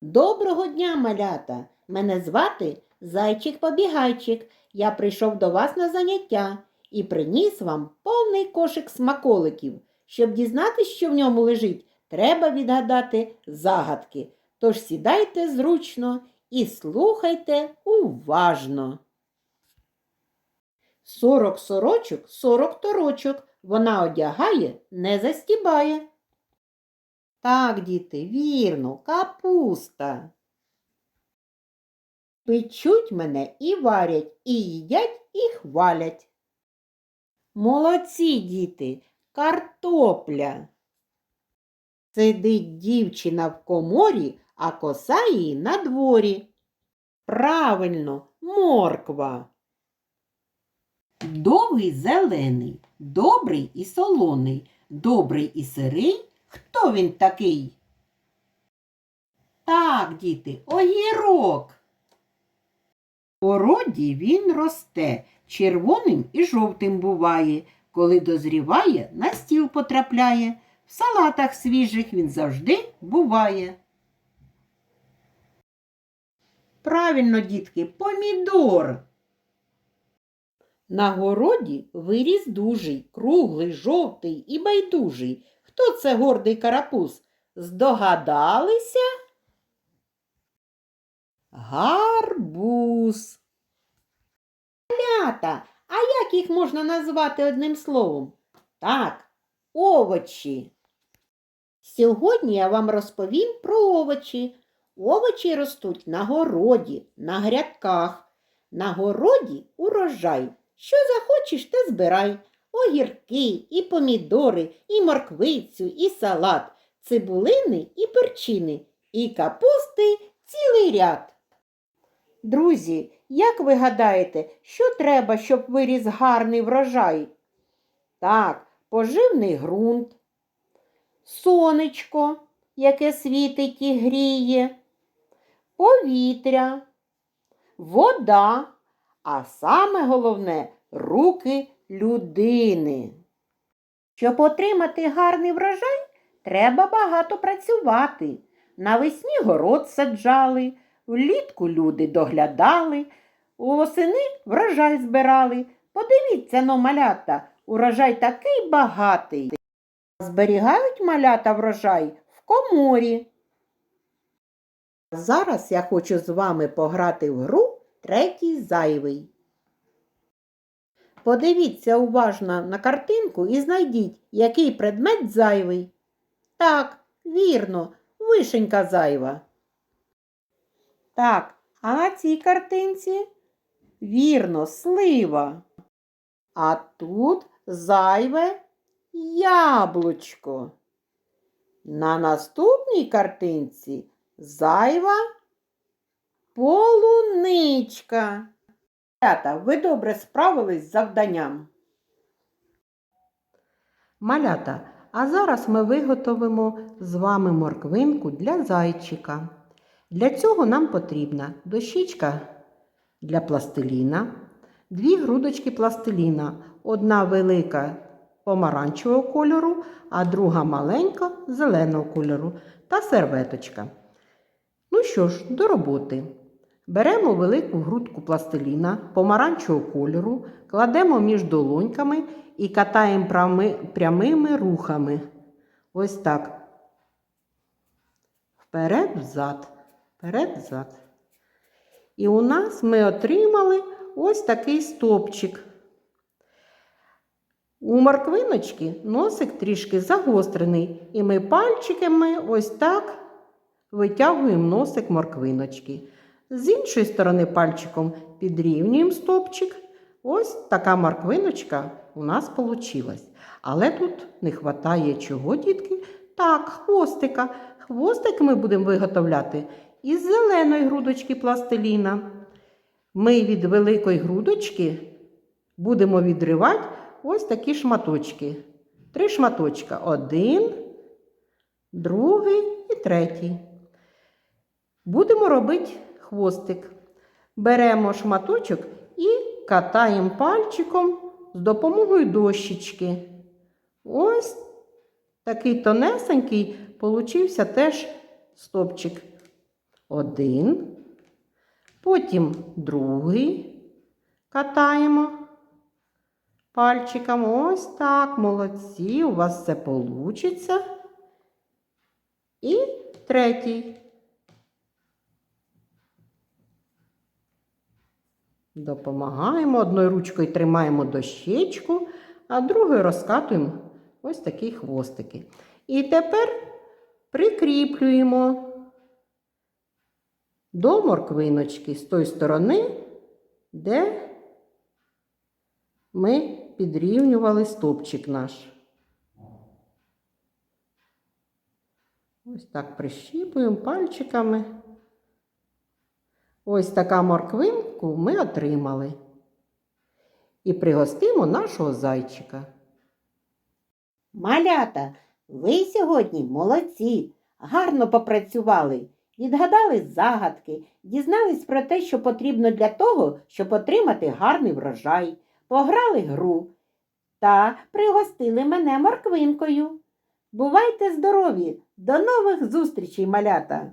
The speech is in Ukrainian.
Доброго дня, малята! Мене звати Зайчик-побігайчик. Я прийшов до вас на заняття і приніс вам повний кошик смаколиків. Щоб дізнатися, що в ньому лежить, треба відгадати загадки. Тож сідайте зручно і слухайте уважно. Сорок сорочок, сорок торочок. Вона одягає, не застібає. Так, діти, вірно, капуста. Печуть мене і варять, і їдять, і хвалять. Молодці, діти, картопля. Сидить дівчина в коморі, а коса її на дворі. Правильно, морква. Довгий зелений, добрий і солоний, добрий і сирий. Хто він такий? Так, діти, огірок. В городі він росте, червоним і жовтим буває. Коли дозріває, на стіл потрапляє. В салатах свіжих він завжди буває. Правильно, дітки, помідор. На городі виріс дужий, круглий, жовтий і байдужий. Хто це гордий карапуз? Здогадалися? Гарбуз. Малята, а як їх можна назвати одним словом? Так, овочі. Сьогодні я вам розповім про овочі. Овочі ростуть на городі, на грядках. На городі урожай. Що захочеш, те збирай. Огірки, і помідори, і морквицю, і салат, цибулини і перчини, і капусти цілий ряд. Друзі, як ви гадаєте, що треба, щоб виріс гарний врожай? Так, поживний ґрунт, сонечко, яке світить і гріє, повітря, вода, а саме головне руки людини. Щоб отримати гарний врожай, треба багато працювати. Навесні город саджали, влітку люди доглядали, восени врожай збирали. Подивіться но, малята, урожай такий багатий. Зберігають малята врожай в коморі. Зараз я хочу з вами пограти в гру третій зайвий. Подивіться уважно на картинку і знайдіть, який предмет зайвий. Так, вірно, вишенька зайва. Так, а на цій картинці вірно, слива. А тут зайве яблучко. На наступній картинці зайва полуничка. Малята, ви добре справились з завданням. Малята, а зараз ми виготовимо з вами морквинку для зайчика. Для цього нам потрібна дощечка для пластиліна, дві грудочки пластиліна, одна велика помаранчевого кольору, а друга маленька зеленого кольору та серветочка. Ну що ж, до роботи. Беремо велику грудку пластиліна помаранчевого кольору, кладемо між долоньками і катаємо прями- прямими рухами. Ось так. Вперед, взад, вперед, взад. І у нас ми отримали ось такий стопчик. У морквиночки носик трішки загострений, і ми пальчиками ось так витягуємо носик морквиночки. З іншої сторони пальчиком підрівнюємо стопчик. Ось така морквиночка у нас вийшла. Але тут не вистачає чого, дітки? Так, хвостика. Хвостик ми будемо виготовляти із зеленої грудочки пластиліна. Ми від великої грудочки будемо відривати ось такі шматочки. Три шматочка. Один, другий і третій. Будемо робити хвостик. Беремо шматочок і катаємо пальчиком з допомогою дощечки. Ось такий тонесенький получився теж стопчик. Один. Потім другий катаємо пальчиком. Ось так, молодці, у вас все получиться. І третій. Допомагаємо. Одною ручкою тримаємо дощечку, а другою розкатуємо ось такі хвостики. І тепер прикріплюємо до морквиночки з тої сторони, де ми підрівнювали стопчик наш. Ось так прищіпуємо пальчиками. Ось така морквинку ми отримали. І пригостимо нашого зайчика. Малята, ви сьогодні молодці, гарно попрацювали, відгадали загадки, дізнались про те, що потрібно для того, щоб отримати гарний врожай, пограли гру та пригостили мене морквинкою. Бувайте здорові! До нових зустрічей, малята!